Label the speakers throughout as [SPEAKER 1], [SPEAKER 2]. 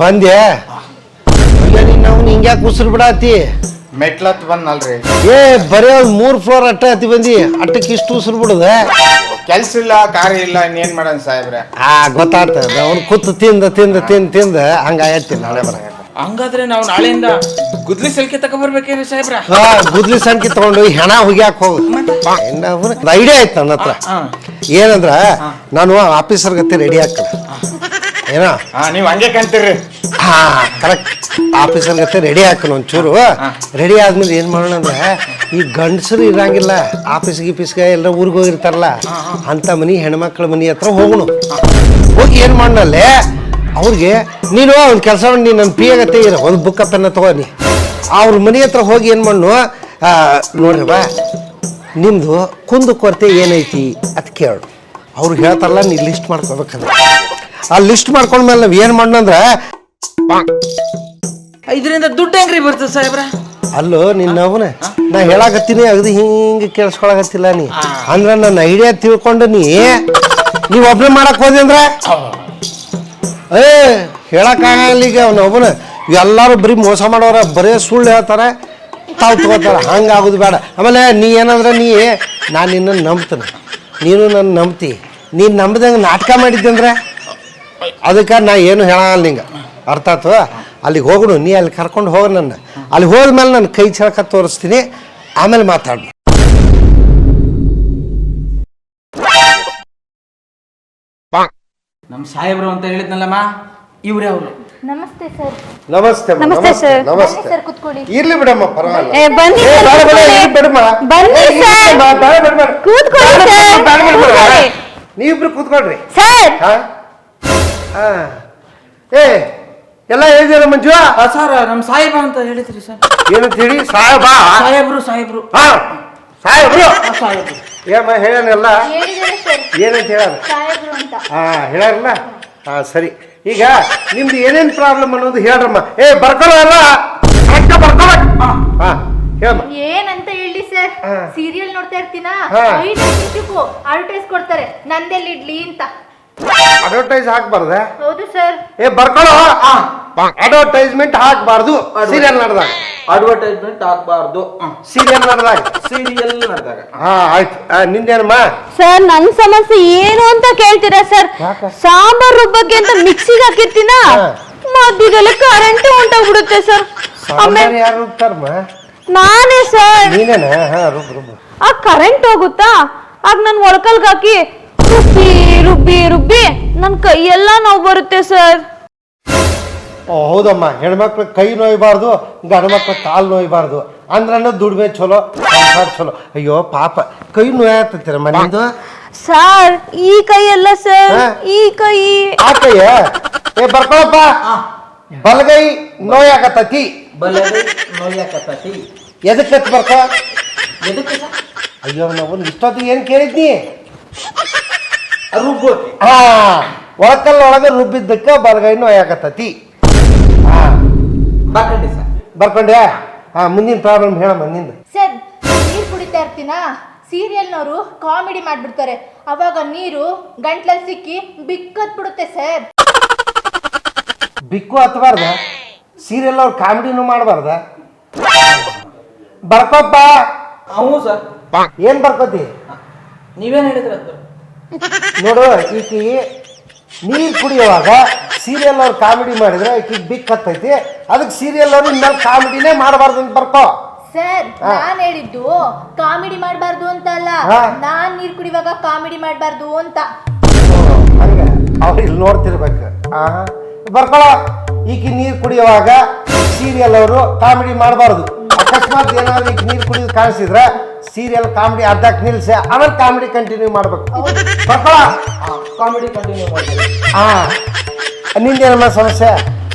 [SPEAKER 1] ಬಂದೆ. ನಾವು ಹಿಂಗ್ಯಾಕೆ ಉಸಿರು ಬಿಡಾತಿ?
[SPEAKER 2] ಮೆಟ್ಲತ್ ಬಂದಲ್ರಿ
[SPEAKER 1] ಏ ಬರೇ ಒಂದು ಮೂರು ಫ್ಲೋರ್ ಅಟ್ಟ ಹತ್ತಿ ಬಂದಿ. ಅಟ್ಟಕ್ಕೆ ಇಷ್ಟು ಉಸಿರು ಬಿಡದ?
[SPEAKER 2] ಕೆಲ್ಸ ಇಲ್ಲ ಕಾರ್ಯ ಇಲ್ಲ ಇನ್ನೇನ್ ಮಾಡೋಣ ಸಾಹೇಬ್ರೆ?
[SPEAKER 1] ಆ ಗೊತ್ತಾತ ಅವ್ನು ಕೂತು ತಿಂದ ತಿಂದ ತಿಂದ ತಿಂದ ಹಂಗಾಯತ್ತಿ ನಾಳೆ ಬರ.
[SPEAKER 3] ಹಂಗಾದ್ರೆ ನಾವು ನಾಳೆಯಿಂದ ಗುದ್ಲಿ ಸಲ್ಕೆ ತಗೊಬರ್ಬೇಕೇನ್ರಿ ಸಾಹೇಬ್ರ?
[SPEAKER 1] ಹಾ ಗುದ್ಲಿ ಸಂಖ್ಯೆ ತಗೊಂಡು ಹೆಣ ಹುಗ್ಯಾಕ್ ಹೋಗು. ಐಡಿಯಾ ಆಯ್ತು ನನ್ನ ಹತ್ರ. ಏನಂದ್ರ ನಾನು ಆಫೀಸರ್ ಗತಿ ರೆಡಿ ಆಗ್ತದೆ ಏನೋ?
[SPEAKER 2] ಹಾ ನೀವ್ ಹಂಗೆ ಕಂತೀರಿ
[SPEAKER 1] ಹಾ ಕರೆಕ್ಟ್ ಆಫೀಸರ್ ಗತೆ ರೆಡಿ ಹಾಕೋಣ ಒಂಚೂರು. ರೆಡಿ ಆದ್ಮೇಲೆ ಏನ್ ಮಾಡೋಣ ಅಂದ್ರೆ ಈ ಗಂಡಸರು ಇರಂಗಿಲ್ಲ. ಆಫೀಸ್ ಗೀಫೀಸ್ಗೆ ಎಲ್ಲ ಊರಿಗೆ ಹೋಗಿರ್ತಾರಲ್ಲ ಅಂತ ಮನಿ ಹೆಣ್ಮಕ್ಳ ಮನಿ ಹತ್ರ ಹೋಗೋಣ. ಹೋಗಿ ಏನ್ ಮಾಡಲ್ಲೇ ಅವ್ರಿಗೆ ನೀನು ಒಂದು ಕೆಲಸ ಮಾಡಿ ನೀನು ನನ್ನ ಪಿ ಆಗತ್ತೆ ಇರ. ಒಂದು ಬುಕ್ ಪೆನ್ನ ತಗೋನಿ ಅವ್ರ ಮನೆ ಹತ್ರ ಹೋಗಿ ಏನು ಮಾಡು ನೋಡ್ರಿ ಬಾ. ನಿಮ್ಮದು ಕುಂದು ಕೊರತೆ ಏನೈತಿ ಅಂತ ಕೇಳು. ಅವ್ರು ಹೇಳ್ತಾರಲ್ಲ ನೀ ಲಿಸ್ಟ್ ಮಾಡ್ಕೋಬೇಕಂದ್ರೆ. ಆ ಲಿಸ್ಟ್ ಮಾಡ್ಕೊಂಡ್ಮೇಲೆ ನಾವು ಏನು ಮಾಡೋಣ ಅಂದ್ರೆ
[SPEAKER 3] ಇದರಿಂದ ದುಡ್ಡು ಹೆಂಗ್ರಿ ಬರ್ತದೆ ಸಾಹೇಬ್ರ?
[SPEAKER 1] ಅಲ್ಲೋ ನಿನ್ನ ಅವನ. ನಾ ಹೇಳಾಕತ್ತೀನಿ ಅಗದಿ ಹಿಂಗ ಕೇಳಿಸ್ಕೊಳಕತ್ತಿಲ್ಲ ನೀ. ಅಂದ್ರೆ ನನ್ನ ಐಡಿಯಾ ತಿಳ್ಕೊಂಡು ನೀ ನೀ ಒಬ್ಬನೇ ಮಾಡಕ್ ಹೋದಿ ಅಂದ್ರೆ? ಏ ಹೇಳಕ್ಕಾಗಲ್ಲ ಈಗ ಅವನ ಒಬ್ಬನ ಎಲ್ಲರೂ ಬರೀ ಮೋಸ ಮಾಡೋರ ಬರೀ ಸುಳ್ಳು ಹೇಳ್ತಾರೆ ತಾವು ತಗೋತಾರ. ಹಂಗ ಆಗೋದು ಬೇಡ. ಆಮೇಲೆ ನೀ ಏನಂದ್ರೆ ನೀ ನಾನು ನಿನ್ನನ್ನು ನಂಬ್ತೀನಿ. ನೀನು ನನ್ನ ನಂಬ್ತಿ. ನೀನ್ ನಂಬದಂಗ ನಾಟಕ ಮಾಡಿದ್ದೆ ಅಂದ್ರೆ? ಅದಕ್ಕೆ ನಾ ಏನು ಹೇಳಲ್ಲ ನಿಂಗೆ ಅರ್ಥ ಆಯ್ತು ಅಲ್ಲಿಗೆ ಹೋಗು ನೀ ಅಲ್ಲಿ ಕರ್ಕೊಂಡು ಹೋಗ ನನ್ನ ಅಲ್ಲಿ ಹೋದ್ಮೇಲೆ ನಾನು ಕೈ ಚಳಕ ತೋರಿಸ್ತೀನಿ ಆಮೇಲೆ ಮಾತಾಡು
[SPEAKER 3] ನಮ್ ಸಾಹೇಬ್ರು ಅಂತ ಹೇಳಿದ್ನಲ್ಲಮ್ಮ ಇವ್ರೇ ಅವರು
[SPEAKER 4] ನಮಸ್ತೆ ಸರ್
[SPEAKER 1] ನಮಸ್ತೆ ಅಮ್ಮ,
[SPEAKER 5] ನಮಸ್ತೆ ಸರ್.
[SPEAKER 1] ನಮಸ್ತೆ
[SPEAKER 4] ಸರ್ ಕುತ್ಕೊಳ್ಳಿ
[SPEAKER 1] ಇರ್ಲಿ ಬಿಡಮ್ಮ ಪರವಾಗಿಲ್ಲ
[SPEAKER 5] ಏ, ಬನ್ನಿ
[SPEAKER 1] ಏ,
[SPEAKER 5] ಸರ್,
[SPEAKER 1] ಬೇಡ, ಬೇಡ,
[SPEAKER 5] ಕೂತ್ಕೊಳ್ಳಿ.
[SPEAKER 1] ಇಲ್ಲಿ ಬಿಡಮ್ಮ.
[SPEAKER 5] ಬನ್ನಿ
[SPEAKER 1] ಏ,
[SPEAKER 5] ಸರ್.
[SPEAKER 1] ಬಿಡಮ್ಮ, ಬೇಡ, ಬೇಡ, ಬೇಡ.
[SPEAKER 5] ಕೂತ್ಕೊಳ್ಳಿ
[SPEAKER 1] ಬೇಡ, ಬೇಡ,
[SPEAKER 5] ಸರ್,
[SPEAKER 1] ಬೇಡ, ಬೇಡ, ಬೇಡ.
[SPEAKER 5] ಕೂತ್ಕೊಳ್ಳಿ.
[SPEAKER 1] ನೀವಿಬ್ರು ಕೂತ್ಕೊಳ್ರಿ
[SPEAKER 5] ಸರ್
[SPEAKER 1] ಹಾ ಹಾ ಏ ಎಲ್ಲ ಹೇಳಿದ್ದೀರ ಮಂಜು?
[SPEAKER 3] ಸರ್ ನಮ್ ಸಾಹೇಬ ಅಂತ ಹೇಳಿದ್ರಿ ಸರ್.
[SPEAKER 1] ಏನಂತ ಹೇಳಿ? ಸಾಹೇಬ?
[SPEAKER 3] ಸಾಹೇಬ್ರು ಸಾಹೇಬ್ರು.
[SPEAKER 1] ಹಾ ಸಾಹೇಬ್ರು.
[SPEAKER 3] ಆ, ಸಾಹೇಬ್ರು.
[SPEAKER 1] ಏಮ್ಮ ಹೇಳನೆಲ್ಲ?
[SPEAKER 4] ಹೇಳಿದ್ದಾರೆ ಸರ್.
[SPEAKER 1] ಏನಂತ ಹೇಳ
[SPEAKER 4] ಸಾಹೇಬ್ರು ಅಂತ.
[SPEAKER 1] ಹಾ ಹೇಳಾರಲ್ಲ? ಹಾ ಸರಿ. ಈಗ ನಿಮ್ದು ಏನೇನ್ ಪ್ರಾಬ್ಲಮ್ ಅನ್ನೋದು ಹೇಳ್ರಮ್ಮ. ಏ ಬರ್ಕೊಳ್ಳಲ್ಲ ಕರೆಕ್ಟ್ ಬರ್ಕೊಬೇಕು ಹಾ ಹೇಳಮ್ಮ.
[SPEAKER 4] ಏನಂತ ಹೇಳಿ ಸರ್?
[SPEAKER 1] ಹಾ.
[SPEAKER 4] ಸೀರಿಯಲ್ ನೋಡ್ತಾ ಇರ್ತೀನಾ?
[SPEAKER 1] ಹಾ.
[SPEAKER 4] ಐದು ನಿಮಿಷಕ್ಕೂ ಅಡ್ವರ್ಟೈಸ್ ಕೊಡ್ತಾರೆ. ನಂದೆಲ್ಲಿ ಇಡ್ಲಿ ಅಂತ.
[SPEAKER 1] ಅಡ್ವರ್ಟೈಸ್ ಹಾಕ್ಬಾರ್ದ?
[SPEAKER 4] ಹೌದು ಸರ್.
[SPEAKER 1] ಏ ಬರ್ಕೊಳ್ಳೋ? ಅಡ್ವರ್ಟೈಸ್ಮೆಂಟ್ ಹಾಕ್ಬಾರ್ದು. ಸೀರಿಯಲ್ ನಡೆದಾಗ.
[SPEAKER 3] ಅಡ್ವರ್ಟೈಸ್ಮೆಂಟ್ ಹಾಕಬಾರ್ದು.
[SPEAKER 1] ಸೀರಿಯಲ್ ನಡೆದಾಗ.
[SPEAKER 3] ಸೀರಿಯಲ್ ನಡೆದಾಗ.
[SPEAKER 1] ಹಾ ಆಯ್ತು. ಆ, ನಿಂದೇನಮ್ಮ?
[SPEAKER 5] ಸರ್ ನನ್ ಸಮಸ್ಯೆ ಏನು ಅಂತ ಕೇಳ್ತೀರಾ ಸರ್?
[SPEAKER 1] ಯಾಕೆ?
[SPEAKER 5] ಸಾಂಬಾರ್ ರುಬ್ಬಕ್ಕೆ ಅಂತ ಮಿಕ್ಸಿಗೆ ಹಾಕಿರ್ತೀನ. ಮಧ್ಯದಲ್ಲಿ ಕರೆಂಟ್ ಹೊಂಟೋಗ್ಬಿಡುತ್ತೆ ಸರ್.
[SPEAKER 1] ಸಾಂಬಾರ್
[SPEAKER 5] ಆಮೇಲೆ
[SPEAKER 1] ಯಾರು ರುಬ್ತಾರಮ್ಮ?
[SPEAKER 5] ನಾನೇ ಸರ್.
[SPEAKER 1] ನೀನೇನ? ಹಾ ರುಬ್ ರುಬ್.
[SPEAKER 5] ಆ ಕರೆಂಟ್ ಹೋಗುತ್ತಾ? ಆಗ ನನ್ ಒಳಕಲ್ಗೆ ಹಾಕಿ ರುಬ್ಬಿ ರುಬ್ಬಿ ರುಬ್ಬಿ. ನನ್ ಕೈಯೆಲ್ಲ ನೋವು ಬರುತ್ತೆ ಸರ್.
[SPEAKER 1] ಓ ಹೌದಮ್ಮ. ಹೆಣ್ಮಕ್ಳು ಕೈ ನೋಯ್ಬಾರ್ದು ಗಂಡು ಮಕ್ಳು ಕಾಲು ನೋಯ್ಬಾರ್ದು. ಅಂದ್ರನ್ನ ದುಡಿಮೆ ಚಲೋ ಸಂಸಾರ ಚಲೋ. ಅಯ್ಯೋ ಪಾಪ. ಕೈ ನೋಯತ್ತಮ್ಮ ಮನೆಯದು
[SPEAKER 5] ಸರ್ ಈ ಕೈ ಅಲ್ಲ ಸರ್.
[SPEAKER 1] ಹಾ.
[SPEAKER 5] ಈ ಕೈ.
[SPEAKER 1] ಆ ಕೈಯ? ಏ ಬರ್ಕೊಳಪ್ಪ. ಬಲಗೈ ನೋಯಾಕತ್ತತಿ
[SPEAKER 3] ಬಲಗೈ ನೋಯ್ಯಾಕತ್ತತಿ.
[SPEAKER 1] ಎದಕ್ಕೆ ಬರ್ಕೊ?
[SPEAKER 3] ಎದಕ್ಕೆ ಸರ್?
[SPEAKER 1] ಅಯ್ಯೋ ನಾವು ಇಷ್ಟೊತ್ತಿಗೆ ಏನು ಕೇಳಿದ್ನಿ?
[SPEAKER 3] ರುಬ್ಬೋತಿ
[SPEAKER 1] ಹಾ ಒಳಗೆ ರುಬ್ಬಿದ್ದಕ್ಕೆ ಬಲಗೈ ನೋಯಾಕತ್ತತಿ ಹಾ.
[SPEAKER 3] ಬಾಕಂಡಿ ಸರ್.
[SPEAKER 1] ಬರ್ಕೊಂಡ್ಯಾ? ಹಾ ಮುಂದಿನ ಪ್ರಾಬ್ಲಮ್ ಹೇಳಮ್ಮ ನಿಂದು.
[SPEAKER 4] ಸರ್ ನೀರು ಕುಡಿತಾ ಇರ್ತೀನಾ? ಸೀರಿಯಲ್ನವರು ಕಾಮಿಡಿ ಮಾಡ್ಬಿಡ್ತಾರೆ. ಅವಾಗ ನೀರು ಗಂಟ್ಲಲ್ಲಿ ಸಿಕ್ಕಿ ಬಿಕ್ಕತ್ ಬಿಡುತ್ತೆ ಸರ್.
[SPEAKER 1] ಬಿಕ್ಕು ಹತ್ಬಾರ್ದ? ಸೀರಿಯಲ್ ಅವ್ರು ಕಾಮಿಡಿನೂ ಮಾಡಬಾರ್ದ? ಬರ್ಕೊಪ್ಪ.
[SPEAKER 3] ಹ್ಞೂ ಸರ್.
[SPEAKER 1] ಏನ್ ಬರ್ಕೋತಿ?
[SPEAKER 3] ನೀವೇನ್ ಹೇಳಿದ್ರ
[SPEAKER 1] ನೋಡು ಈಕಿ ನೀರು ಕುಡಿಯುವಾಗ ಸೀರಿಯಲ್ ಅವ್ರು ಕಾಮಿಡಿ ಮಾಡಿದ್ರೆ ಈಕಿ ಬಿಕ್ ಹತ್ತೈತಿ. ಅದಕ್ಕೆ ಸೀರಿಯಲ್ ಅವ್ರು ಇನ್ಮೇಲೆ ಕಾಮಿಡಿನೇ ಮಾಡಬಾರ್ದು ಅಂತ ಬರ್ಕೋ.
[SPEAKER 4] ಸರ್ ನಾನು ಹೇಳಿದ್ದು ಕಾಮಿಡಿ ಮಾಡಬಾರ್ದು ಅಂತ ಅಲ್ಲ
[SPEAKER 1] ಹಾ.
[SPEAKER 4] ನಾನ್ ನೀರ್ ಕುಡಿಯುವಾಗ ಕಾಮಿಡಿ ಮಾಡಬಾರ್ದು ಅಂತ.
[SPEAKER 1] ಹಂಗೆ. ಅವ್ರು ಇಲ್ಲಿ ನೋಡ್ತಿರ್ಬೇಕು. ಆ. ಬರ್ಕೊಳ್ಳೋ ಈಕಿ ನೀರು ಕುಡಿಯುವಾಗ ಸೀರಿಯಲ್ ಅವರು ಕಾಮಿಡಿ ಮಾಡಬಾರ್ದು. ಅಕಸ್ಮಾತ್ ಏನಾದ್ರು ಈಗ ನೀರು ಕುಡಿದು ಕಾಣಿಸಿದ್ರೆ ಸೀರಿಯಲ್ ಕಾಮಿಡಿ ಅರ್ಧಕ್ಕೆ ನಿಲ್ಸಿ ಆಮೇಲೆ ಕಾಮಿಡಿ ಕಂಟಿನ್ಯೂ ಮಾಡ್ಬೇಕು.
[SPEAKER 3] ಕಾಮಿಡಿ ಕಂಟಿನ್ಯೂ ಮಾಡ್ಬೇಕು.
[SPEAKER 1] ಹಾ ನಿಂದೇನಮ್ಮ ಸಮಸ್ಯೆ?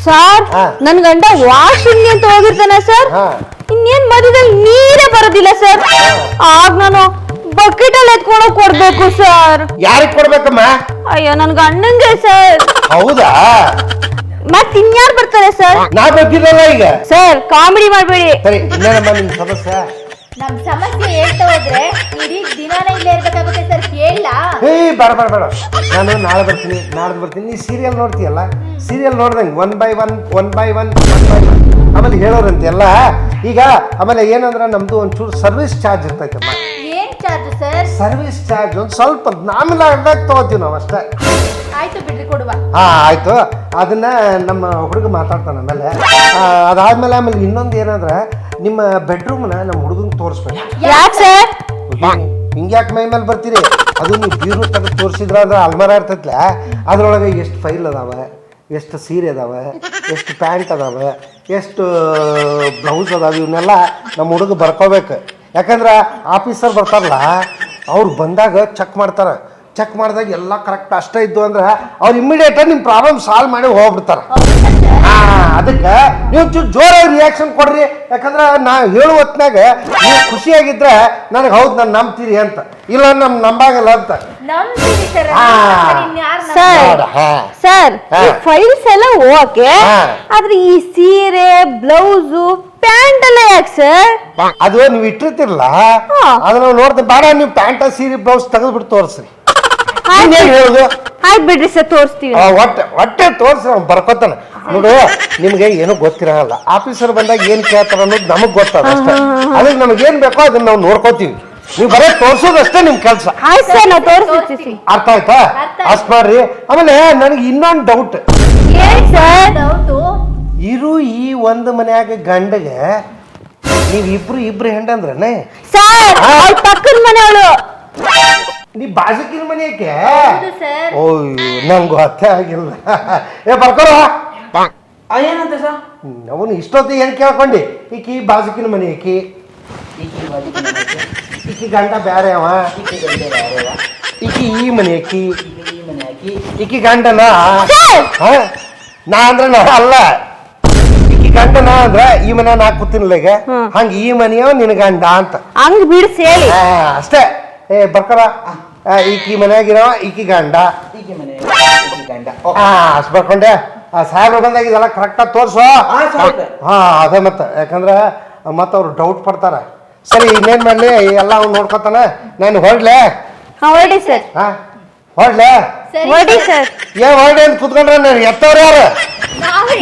[SPEAKER 5] ಸರ್
[SPEAKER 1] ಹಾ.
[SPEAKER 5] ನನ್ ಗಂಡ ವಾಷಿಂಗ್ ಅಂತ ಹೋಗಿರ್ತಾನೆ ಸರ್.
[SPEAKER 1] ಹಾ.
[SPEAKER 5] ಇನ್ನೇನ್ ಮಧ್ಯದಲ್ಲಿ ನೀರೇ ಬರೋದಿಲ್ಲ ಸರ್. ಆಗ ನಾನು ಬಕೆಟ್ ಅಲ್ಲಿ ಎತ್ಕೊಂಡು ಕೊಡ್ಬೇಕು ಸರ್.
[SPEAKER 1] ಯಾರಿಗೆ ಕೊಡ್ಬೇಕಮ್ಮ?
[SPEAKER 5] ಅಯ್ಯೋ ನನ್ ಗಂಡಂಗೆ ಸರ್.
[SPEAKER 1] ಹೌದಾ?
[SPEAKER 5] ಮತ್ ಇನ್ಯಾರು ಬರ್ತಾರೆ ಸರ್
[SPEAKER 1] ನಾ ಬೇಕಿರಲ್ಲ ಈಗ.
[SPEAKER 5] ಸರ್ ಕಾಮಿಡಿ ಮಾಡಬೇಡಿ.
[SPEAKER 1] ಸರಿ ಇನ್ನೇನಮ್ಮ ನಿಮ್ ಸಮಸ್ಯೆ?
[SPEAKER 4] ನಮ್ ಸಮಸ್ಯೆ ಹೇಳ್ತಾ ಹೋದ್ರೆ ಇಡೀ ದಿನಾನ ಇಲ್ಲೇ ಇರ್ಬೇಕಾಗುತ್ತೆ ಸರ್ ಕೇಳ
[SPEAKER 1] ಏ ಬೇಡ ಬೇಡ ಬೇಡ. ನಾನು ನಾಳೆ ಬರ್ತೀನಿ ನಾಳೆ ಬರ್ತೀನಿ. ನೀ ಸೀರಿಯಲ್ ನೋಡ್ತೀಯಲ್ಲ? ಸೀರಿಯಲ್ ನೋಡ್ದಂಗೆ one by one one by one one by one ಆಮೇಲೆ ಹೇಳೋರಂತೆ ಎಲ್ಲ. ಈಗ ಆಮೇಲೆ ಏನಂದ್ರೆ ನಮ್ದು ಒಂಚೂರು service charge ಇರ್ತೈತಮ್ಮ.
[SPEAKER 4] Charge sir?
[SPEAKER 1] Service charge ಒಂದು ಸ್ವಲ್ಪ ನಾಮಿನ ತಗೋತೀವಿ ನಾವು ಅಷ್ಟೇ.
[SPEAKER 4] ಆಯ್ತು ಬಿಡ್ರಿ ಕೊಡುವ.
[SPEAKER 1] ಹಾ ಆಯ್ತು. ಅದನ್ನ ನಮ್ಮ ಹುಡುಗ ಮಾತಾಡ್ತಾನೆ ಆಮೇಲೆ. ಆ, ಅದಾದ್ಮೇಲೆ ಆಮೇಲೆ ಇನ್ನೊಂದು ಏನಂದ್ರೆ ನಿಮ್ಮ ಬೆಡ್ರೂಮ್ನ ನಮ್ಮ ಹುಡುಗಂಗೆ ತೋರಿಸ್ಬೇಕು.
[SPEAKER 5] ಯಾಕೆ ಸರ್?
[SPEAKER 1] ಹಿಂಗೆ ಯಾಕೆ ಮೈ ಮೇಲೆ ಬರ್ತೀರಿ? ಅದು ನೀವು ಬೀರು ತೆಗೆದು ತೋರಿಸಿದ್ರ ಅಂದ್ರೆ ಅಲ್ಮಾರ ಇರ್ತೈತ್ಲೆ? ಅದ್ರೊಳಗೆ ಎಷ್ಟು ಫೈಲ್ ಅದಾವೆ? ಎಷ್ಟು ಸೀರೆ ಅದಾವೆ? ಎಷ್ಟು ಪ್ಯಾಂಟ್ ಅದಾವೆ? ಎಷ್ಟು ಬ್ಲೌಸ್ ಅದಾವೆ? ಇವನ್ನೆಲ್ಲ ನಮ್ಮ ಹುಡುಗ ಬರ್ಕೋಬೇಕು. ಯಾಕಂದ್ರೆ ಆಫೀಸರ್ ಬರ್ತಾರಲ್ಲ ಅವ್ರು ಬಂದಾಗ ಚೆಕ್ ಮಾಡ್ತಾರೆ. ಚೆಕ್ ಮಾಡಿದಾಗ ಎಲ್ಲ ಕರೆಕ್ಟ್ ಅಷ್ಟೇ ಇದ್ದು ಅಂದ್ರೆ ಅವ್ರು ಇಮ್ಮಿಡಿಯೇಟಾಗಿ ನಿಮ್ಮ ಪ್ರಾಬ್ಲಮ್ ಸಾಲ್ವ್ ಮಾಡಿ ಹೋಗ್ಬಿಡ್ತಾರೆ. ಅದಕ್ಕೆ ನೀವು ಚೂರು ಜೋರಾಗಿ ರಿಯಾಕ್ಷನ್ ಕೊಡ್ರಿ. ಯಾಕಂದ್ರೆ ನಾ ಹೇಳುವ ಹೊತ್ನಾಗ ನೀವು ಖುಷಿಯಾಗಿದ್ರೆ ನನಗೆ ಹೌದು ನಾನು ನಂಬ್ತೀರಿ ಅಂತ. ಇಲ್ಲ ನಮ್ ನಂಬಾಗಲ್ಲ ಅಂತ.
[SPEAKER 4] Sir
[SPEAKER 5] sir. ಫೈಲ್ಸ್ ಎಲ್ಲ ಓಕೆ ಆದ್ರೆ ಈ ಸೀರೆ ಬ್ಲೌಸು ಪ್ಯಾಂಟ್ ಅಲ್ಲ ಯಾಕೆ ಸರ್?
[SPEAKER 1] ಅದು ನೀವು ಇಟ್ಟಿರ್ತಿರಲ್ಲ
[SPEAKER 5] ಹಾ.
[SPEAKER 1] ಅದನ್ನ ನೋಡ್ದೆ ಬೇಡ ನೀವು ಪ್ಯಾಂಟ ಸೀರೆ ಬ್ಲೌಸ್ ತೆಗೆದ್ಬಿಟ್ಟು ತೋರಿಸ್ರಿ.
[SPEAKER 5] ಆಯ್ತು.
[SPEAKER 1] ಇನ್ನೇನ್ ಹೇಳುದು?
[SPEAKER 5] ಆಯ್ತು ಬಿಡ್ರಿ ಸರ್ ತೋರಿಸ್ತೀವಿ.
[SPEAKER 1] ಆ, ಒಟ್ಟೆ ಹೊಟ್ಟೆ ತೋರಿಸಿ ಅವ್ನು ಬರ್ಕೋತಾನೆ. ನೋಡು ನಿಮ್ಗೆ ಏನೂ ಗೊತ್ತಿರಲ್ಲ. ಆಫೀಸರ್ ಬಂದಾಗ ಏನ್ ಕೇಳ್ತಾರ ಅನ್ನೋದು ನಮಗ್ ಗೊತ್ತದ ಅಷ್ಟೇ. ಅದಕ್ಕೆ ನಮಗೆ ಏನ್ ಬೇಕೋ ಅದನ್ನ ನಾವು ನೋಡ್ಕೋತೀವಿ. ನೀವು ಬರೀ ತೋರ್ಸೋದಷ್ಟೇ ನಿಮ್ ಕೆಲಸ.
[SPEAKER 5] ಆಯ್ತು ಸರ್ ನಾವು ತೋರಿಸ್ತೀವಿ
[SPEAKER 1] ಅರ್ಥ ಆಯ್ತಾ? ಅಷ್ಟ್ ಮಾಡ್ರಿ. ಆಮೇಲೆ ನನಗೆ ಇನ್ನೊಂದು ಡೌಟ್
[SPEAKER 5] ಸರ್?
[SPEAKER 1] ಇರು ಈ ಒಂದು ಮನ್ಯಾಗ ಗಂಡಗೆ ನೀವ್ ಇಬ್ರು ಇಬ್ರು ಹೆಂಡಂದ್ರನೇ?
[SPEAKER 5] ಸರ್ ಪಕ್ಕದ ಮನೆಯವಳು.
[SPEAKER 1] ನೀ ಬಾಜುಕಿನ ಮನೆಯಕ್ಕೆ
[SPEAKER 4] ಸರ್
[SPEAKER 1] ಓಯ್ ನಂಗೆ ಗೊತ್ತೇ ಆಗಿಲ್ಲ. ಏ ಬರ್ಕೊಳ
[SPEAKER 3] ಏನಂತ ಸರ್
[SPEAKER 1] ಅವನು ಇಷ್ಟೊತ್ತಿಗೆ ಏನ್ ಕೇಳ್ಕೊಂಡಿ? ಈಕಿ ಬಾಜುಕಿನ ಮನೆ ಈಕಿ ಈಕಿ ಗಂಡ ಬ್ಯಾರೆ ಅವ. ಈಕಿ ಈ ಮನೆ ಆಕಿ ಈಕಿ ಗಂಡನ? ಹಾ? ನಾ ಅಂದ್ರೆ ನಾ ಅಲ್ಲ. ಈಕಿ ಗಂಡನ ಅಂದ್ರ ಈ ಮನೆ ನಾ ಕೂತಿನ್ಲ ಈಗ ಹಂಗ ಈ ಮನೆಯವ ನಿನ್ ಗಂಡ ಅಂತ.
[SPEAKER 5] ಹಂಗ್ ಬಿಡ್ಸಿ ಹೇಳಿ
[SPEAKER 1] ಆ, ಅಷ್ಟೇ. ಏ ಬರ್ಕರ. ಈಕಿ ಮನ್ಯಾಗಿರೋ ಈಕಿ ಗಂಡ.
[SPEAKER 3] ಈಕೆ ಮನೆ. ಈಕೆ ಗಂಡ.
[SPEAKER 1] ಹಾ ಅಷ್ಟ್ ಬರ್ಕೊಂಡೆ. ಆ ಸಾಹೇಬ್ರು ಬಂದಾಗ ಇದೆಲ್ಲ ಕರೆಕ್ಟಾಗಿ ತೋರ್ಸು.
[SPEAKER 3] ಸಾಹೇಬ್ರೆ.
[SPEAKER 1] ಹಾ ಅದೇ ಮತ್ತೆ. ಯಾಕಂದ್ರೆ ಮತ್ತೆ ಅವ್ರು ಡೌಟ್ ಪಡ್ತಾರ. ಸರಿ ಇನ್ನೇನ್ ಮಾಡ್ಲಿ? ಎಲ್ಲ ಅವ್ನು ನೋಡ್ಕೊತಾನ. ನಾನು ಹೊರಡ್ಲೆ.
[SPEAKER 5] ಹಾ ಹೊರಡಿ ಸರ್.
[SPEAKER 1] ಹಾ ಹೊಡ್ಲೆ
[SPEAKER 4] ಸರಿ
[SPEAKER 5] ಹೊರಡಿ ಸರ್.
[SPEAKER 1] ಏನ್ ಹೊರಡಿ ಅಂತ ಕುತ್ಕೊಂಡ್ರೆ ನಾನು ಎತ್ತವ್ರು ಯಾರು?
[SPEAKER 4] ನಾವೇ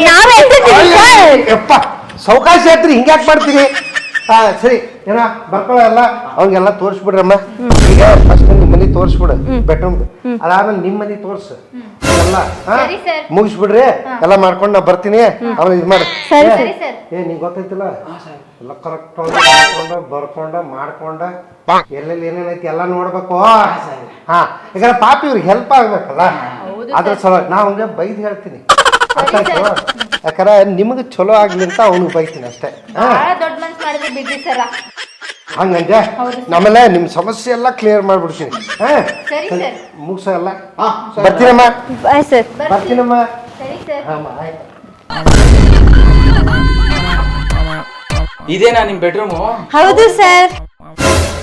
[SPEAKER 1] ಯಪ್ಪ ಸೌಕಾಶ ಐತ್ರಿ ಹಿಂಗ್ಯಾಕ್ ಮಾಡ್ತೀನಿ ಹಾ ಸರಿ ಏನ ಬರ್ಕೊಳ್ಳಲ್ಲ ಎಲ್ಲ ಅವ್ನಿಗೆಲ್ಲ ತೋರಿಸ್ಬಿಡ್ರಮ್ಮ. ಈಗ ಫಸ್ಟ್ ನಿಮ್ಮ ಮನೆ ತೋರಿಸ್ಬಿಡು ಬೆಡ್ರೂಮ್ ಅದಾದ್ಮೇಲೆ ನಿಮ್ಮ ಮನೆ ತೋರ್ಸು. ಎಲ್ಲ ಹಾ?
[SPEAKER 4] ಸರಿ, ಸರ್.
[SPEAKER 1] ಮುಗಿಸ್ಬಿಡ್ರಿ ಎಲ್ಲ ಮಾಡ್ಕೊಂಡು ನಾ ಬರ್ತೀನಿ. ಅವನು ಇದು ಮಾಡಿ.
[SPEAKER 5] ಸರಿ,
[SPEAKER 1] ಏ, ನಿಂಗೆ ಗೊತ್ತೈತಿಲ್ಲ ಎಲ್ಲ ಕರೆಕ್ಟ್ ಮಾಡ್ಕೊಂಡ ಬರ್ಕೊಂಡ ಮಾಡ್ಕೊಂಡ ಎಲ್ಲೆಲ್ಲಿ ಏನೇನೈತಿ ಎಲ್ಲ ನೋಡ್ಬೇಕು. ಹಾ ಈಗ ಪಾಪ ಇವ್ರಿಗೆ ಹೆಲ್ಪ್ ಆಗ್ಬೇಕಲ್ಲ? ಅದ್ರ ಸಲ ನಾ ಅವ್ನಿಗೆ ಬೈದ್ ಹೇಳ್ತೀನಿ. ಅರ್ಥ ಆಯ್ತು ಯಾಕಂದ್ರೆ ನಿಮಗೆ ಚಲೋ ಆಗ್ಲಿ ಅಂತ ಅವ್ನಿಗೆ ಬೈತೀನಿ ಅಷ್ಟೇ. ಹಾ.
[SPEAKER 4] ಬಹಳ ದೊಡ್ಡ ಮನ್ಸ್ ಮಾಡಿದ್ರೆ ಬಿಡ್ರಿ ಸರ.
[SPEAKER 1] ಹಂಗಂದೆ ಆಮೇಲೆ ನಿಮ್ಮ ಸಮಸ್ಯೆ ಎಲ್ಲ ಕ್ಲಿಯರ್ ಮಾಡ್ಬಿಡ್ತೀನಿ. ಹಾ.
[SPEAKER 4] ಸರಿ, ಸರ್.
[SPEAKER 1] ಮುಗಿಸೋ ಎಲ್ಲ. ಬರ್ತೀನಮ್ಮ?
[SPEAKER 5] Bye sir.
[SPEAKER 1] ಬರ್ತೀನಮ್ಮ?
[SPEAKER 4] ಸರಿ ಸರ್.
[SPEAKER 1] ಹಾಂ ಆಯ್ತು.
[SPEAKER 3] ಇದೇನಾ ನಿಮ್ ಬೆಡ್ರೂಮು
[SPEAKER 5] ಹೌದು ಸರ್.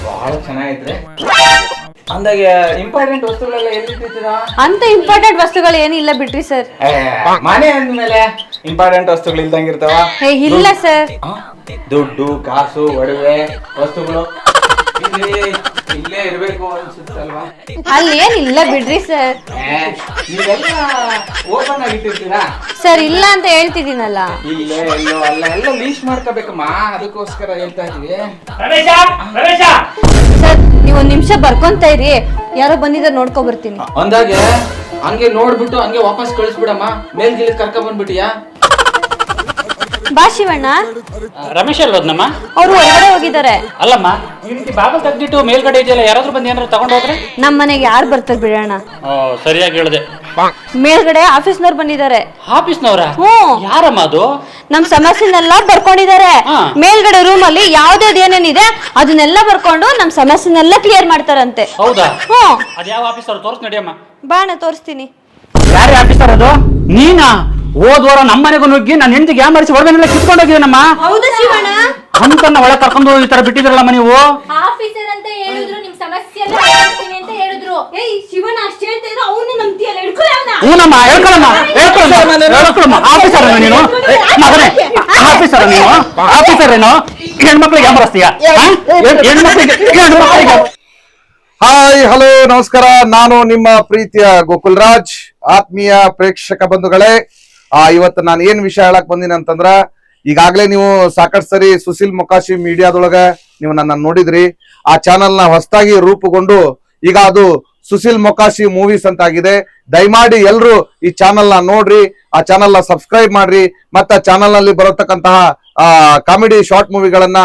[SPEAKER 3] ಬಹಳ ಚೆನ್ನಾಗೈತ್ರಿ ಅಂದಾಗ ಇಂಪಾರ್ಟೆಂಟ್ ವಸ್ತುಗಳೆಲ್ಲ ಎಲ್ಲಿ ಇಟ್ಟಿರ್ತೀರಾ?
[SPEAKER 5] ಅಂತ ಇಂಪಾರ್ಟೆಂಟ್ ವಸ್ತುಗಳು ಏನಿಲ್ಲ ಬಿಡ್ರಿ ಸರ್
[SPEAKER 3] ಏ, ಮನೆ ಅಂದ್ಮೇಲೆ ಇಂಪಾರ್ಟೆಂಟ್ ವಸ್ತುಗಳು
[SPEAKER 5] ಇಲ್ದಂಗಿರ್ತಾವ ಇಲ್ಲ ಸರ್
[SPEAKER 3] ದುಡ್ಡು ಕಾಸು ಒಡವೆ ವಸ್ತುಗಳು. ಇಲ್ಲಿ ಇಲ್ಲೇ ಇರ್ಬೇಕು ಅನ್ಸುತ್ತಲ್ವಾ?
[SPEAKER 5] ಅಲ್ಲಿ ಏನಿಲ್ಲ ಬಿಡ್ರಿ ಸರ್.
[SPEAKER 3] ಏ, ನೀವೆಲ್ಲ ಓಪನ್ ಆಗಿಟ್ಟಿರ್ತೀರಾ
[SPEAKER 5] ಸರ್ ಇಲ್ಲ ಅಂತ ಹೇಳ್ತಿದ್ದೀನಲ್ಲ.
[SPEAKER 3] ಇಲ್ಲೇ ಎಲ್ಲೋ ಅಲ್ಲ ಎಲ್ಲ ಲೀಸ್ಟ್ ಮಾಡ್ಕೋಬೇಕಮ್ಮ ಅದಕ್ಕೋಸ್ಕರ ಹೇಳ್ತಾ ಇದೀವಿ
[SPEAKER 5] ಸರ್ ನೀವು ಒಂದ್ ನಿಮಿಷ ಬರ್ಕೊಂತ ಇರಿ. ಯಾರೋ ಬಂದಿದ್ದಾರೆ ನೋಡ್ಕೊ ಬರ್ತೀನಿ.
[SPEAKER 3] ಅಂದಾಗೆ ಹಂಗೆ ನೋಡ್ಬಿಟ್ಟು ಹಂಗೆ ವಾಪಸ್ ಕಳಿಸ್ಬಿಡಮ್ಮ. ಮೇಲ್ಗಿಲ್ಲಿ ಕರ್ಕೊಂಡ್ ಬಂದ್ಬಿಟ್ಟಿಯಾ?
[SPEAKER 5] ಬಾ ಶಿವಣ್ಣ.
[SPEAKER 6] ರಮೇಶ್ ಅಲ್ವದ್ನಮ್ಮ?
[SPEAKER 5] ಅವ್ರು ಹೊರಗಡೆ ಹೋಗಿದ್ದಾರೆ.
[SPEAKER 6] ಅಲ್ಲಮ್ಮ ಈ ರೀತಿ ಬಾಗಿಲು ತೆಗ್ದಿಟ್ಟು ಮೇಲ್ಗಡೆ ಇದೆಯಲ್ಲ ಯಾರಾದ್ರೂ ಬಂದು ಏನಾದ್ರು ತಗೊಂಡು ಹೋದ್ರೆ
[SPEAKER 5] ನಮ್ಮ ಮನೆಗೆ ಯಾರು ಬರ್ತಾರೆ ಬಿಡೋಣ?
[SPEAKER 6] ಓ ಸರಿಯಾಗಿ ಹೇಳಿದೆ.
[SPEAKER 5] ಮೇಲ್ಗಡೆ ಆಫೀಸ್ನವ್ರು ಬಂದಿದ್ದಾರೆ.
[SPEAKER 6] ಆಫೀಸ್ನವ್ರ?
[SPEAKER 5] ಹ್ಮ್.
[SPEAKER 6] ಯಾರಮ್ಮ ಅದು?
[SPEAKER 5] ನಮ್ ಸಮಸ್ಯೆನೆಲ್ಲ ಬರ್ಕೊಂಡಿದ್ದಾರೆ.
[SPEAKER 6] ಹಾ.
[SPEAKER 5] ಮೇಲ್ಗಡೆ ರೂಮ್ ಅಲ್ಲಿ ಯಾವ್ದಾವ್ದು ಏನೇನಿದೆ ಅದನ್ನೆಲ್ಲ ಬರ್ಕೊಂಡು ನಮ್ ಸಮಸ್ಯೆನೆಲ್ಲ ಕ್ಲಿಯರ್ ಮಾಡ್ತಾರಂತೆ.
[SPEAKER 6] ಹೌದಾ?
[SPEAKER 5] ಹ್ಞೂ.
[SPEAKER 6] ಅದ್ ಯಾವ ಆಫೀಸರ್ ತೋರ್ಸ್ ನಡಿಯಮ್ಮ
[SPEAKER 5] ಬಾಣ ತೋರಿಸ್ತೀನಿ.
[SPEAKER 6] ಯಾರ ಆಫೀಸರ್ ಅದು? ನೀನಾ? ಹೋದ್ವಾರ ನಮ್ಮ ಮನೆಗೂ ನುಗ್ಗಿ ನನ್ನ ಹೆಂಡತಿಗೆ ಗ್ಯಾಮರಿಸಿ ಹೊರಗನೆಲ್ಲ ಕಿತ್ಕೊಂಡೋಗಿದ್ದೀನಮ್ಮ
[SPEAKER 5] ಹೌದು ಶಿವಣ್ಣ
[SPEAKER 6] ಅಂತನ್ನ ಒಳಗೆ ಕರ್ಕೊಂಡು ಈ ತರ ಬಿಟ್ಟಿದ್ರಲ್ಲಮ್ಮ ನೀವು
[SPEAKER 4] ಆಫೀಸರ್ ಅಂತ ಹೇಳಿದ್ರು ನಿಮ್ ಸಮಸ್ಯೆ ಎಲ್ಲ ಬಗೆಹರಿಸ್ತೀನಿ ಅಂತ ಹೇಳಿದ್ರು
[SPEAKER 5] ಏಯ್ ಶಿವಣ್ಣ ಅಷ್ಟು ಹೇಳ್ತಾ ಇದ್ರೆ ಅವನು ನಂಬ್ತೀಯಲ್ಲ ಹಿಡ್ಕೊ
[SPEAKER 6] ಹೂನಮ್ಮ ಹೇಳ್ಕೊಳಮ್ಮ ಹೇಳ್ಕೊಳಮ್ಮ ಹೇಳ್ಕೊಳಮ್ಮ ಆಫೀಸರ್ ನೀನು ಏ, ಮಗನೇ ಆಫೀಸರ್ ನೀನು ಆಫೀಸರ್ ಏನು ಹೆಣ್ಮಕ್ಳಿಗೆ ಯಾಮರಸ್ತೀಯ ಹೆಣ್ಮಕ್ಳಿಗೆ ಹೆಣ್ಮಕ್ಳಿಗೆ
[SPEAKER 7] ಹಾಯ್ ಹಲೋ ನಮಸ್ಕಾರ ನಾನು ನಿಮ್ಮ ಪ್ರೀತಿಯ ಗೋಕುಲ್ ರಾಜ್ ಆತ್ಮೀಯ ಪ್ರೇಕ್ಷಕ ಬಂಧುಗಳೇ ಆ, ಇವತ್ತು ನಾನು ಏನ್ ವಿಷಯ ಹೇಳಕ್ ಬಂದಿನ ಅಂತಂದ್ರ, ಈಗಾಗಲೇ ನೀವು ಸಾಕಷ್ಟು ಸರಿ ಸುಶೀಲ್ ಮೊಕಾಶಿ ಮೀಡಿಯಾದೊಳಗ ನೀವು ನನ್ನ ನೋಡಿದ್ರಿ. ಆ ಚಾನೆಲ್ನ ಹೊಸದಾಗಿ ರೂಪುಗೊಂಡು, ಈಗ ಅದು ಸುಶೀಲ್ ಮೊಕಾಶಿ ಮೂವೀಸ್ ಅಂತ ಆಗಿದೆ ದಯಮಾಡಿ ಎಲ್ಲರೂ ಈ ಚಾನೆಲ್ನ ನೋಡ್ರಿ, ಆ ಚಾನೆಲ್ನ ಸಬ್ಸ್ಕ್ರೈಬ್ ಮಾಡ್ರಿ, ಮತ್ತ ಚಾನೆಲ್ನಲ್ಲಿ ಬರತಕ್ಕಂತಹ ಕಾಮಿಡಿ ಶಾರ್ಟ್ ಮೂವಿಗಳನ್ನ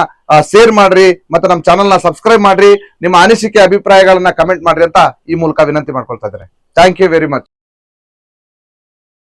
[SPEAKER 7] ಶೇರ್ ಮಾಡ್ರಿ, ಮತ್ತೆ ನಮ್ಮ ಚಾನೆಲ್ನ ಸಬ್ಸ್ಕ್ರೈಬ್ ಮಾಡ್ರಿ, ನಿಮ್ಮ ಅನಿಸಿಕೆ ಅಭಿಪ್ರಾಯಗಳನ್ನ ಕಮೆಂಟ್ ಮಾಡ್ರಿ ಅಂತ ಈ ಮೂಲಕ ವಿನಂತಿ ಮಾಡ್ಕೊಳ್ತಾ ಇದ್ದಾರೆ ಥ್ಯಾಂಕ್ ಯು ವೆರಿ ಮಚ್